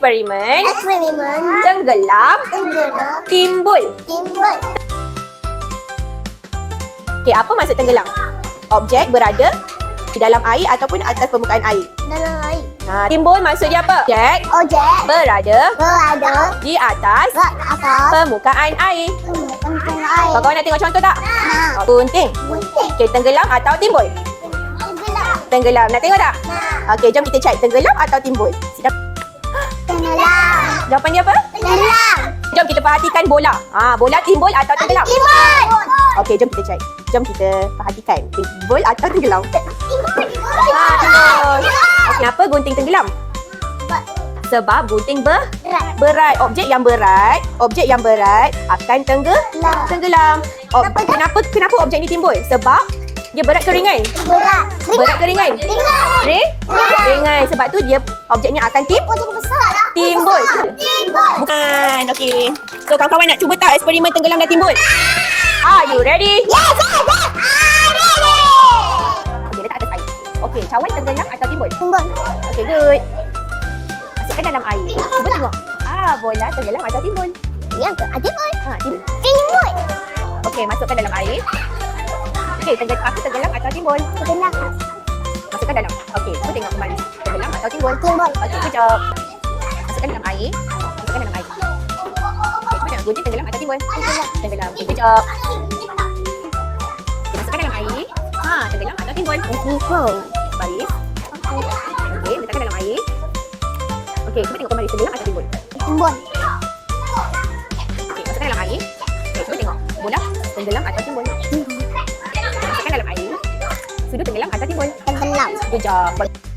Eksperimen Eksperimen tenggelam tenggelam timbul. timbul Okey, apa maksud tenggelam? Objek berada di dalam air ataupun atas permukaan air. dalam air. Ha, timbul maksudnya apa? Objek Objek berada berada di atas atas permukaan air. permukaan air. Kawan-kawan nak tengok contoh tak? Nah, Gunting. gunting Okey, tenggelam atau timbul? tenggelam. Tenggelam. Nak tengok tak? Okey, jom kita cek tenggelam atau timbul. Sedap. Tenggelam. Jawapan dia apa? Tenggelam. Jom kita perhatikan bola. Ha, bola timbul atau tenggelam? Timbul. Okey, jom kita cek. Jom kita perhatikan. Timbul atau tenggelam? Timbul. Ha, timbul. Kenapa gunting tenggelam? Sebab gunting ber Berat. berat. Objek yang berat, objek yang berat akan tengge Lah. tenggelam. Ob, Kenapa kenapa kenapa objek ni timbul? Sebab dia berat ke ringan? Berat. Berat ke ringan? Ringan. Ring? Ringan. Sebab tu dia objeknya akan tim Oh, jadi besar lah. timbul. Timbul. Bukan. Okey. So kawan-kawan nak cuba tak eksperimen tenggelam dan timbul? Are you ready? Yes, yes, yes. Ah, ready. Okey, letak atas air. Okey, cawan tenggelam atau timbul? Timbul. Okey, good. Masukkan dalam air. Cuba tengok. Ah, bola tenggelam atau timbul? Yang ke? Ah, timbul. Ha, timbul. Timbul. Okey, masukkan dalam air. Okey, tenggelam apa tenggelam atau timbul? Tenggelam. Masukkan dalam. Okey, cuba tengok kembali. Tenggelam atau timbul? Timbul. Okey, job. Masukkan dalam air. Masukkan dalam air. Okey, cuba tengok gunting tenggelam atau timbul? Tenggelam. Tenggelam. Okey, job. Okey, masukkan dalam air. Ha, tenggelam atau timbul? Timbul. Baris. Okey, letakkan dalam air. Okey, cuba tengok kembali tenggelam atau timbul? Timbul. Okey, masukkan dalam air. Okey, cuba tengok. Bola tenggelam atau timbul? Masukkan dalam air. Sudut tenggelam atau timbul? Tenggelam. Good job.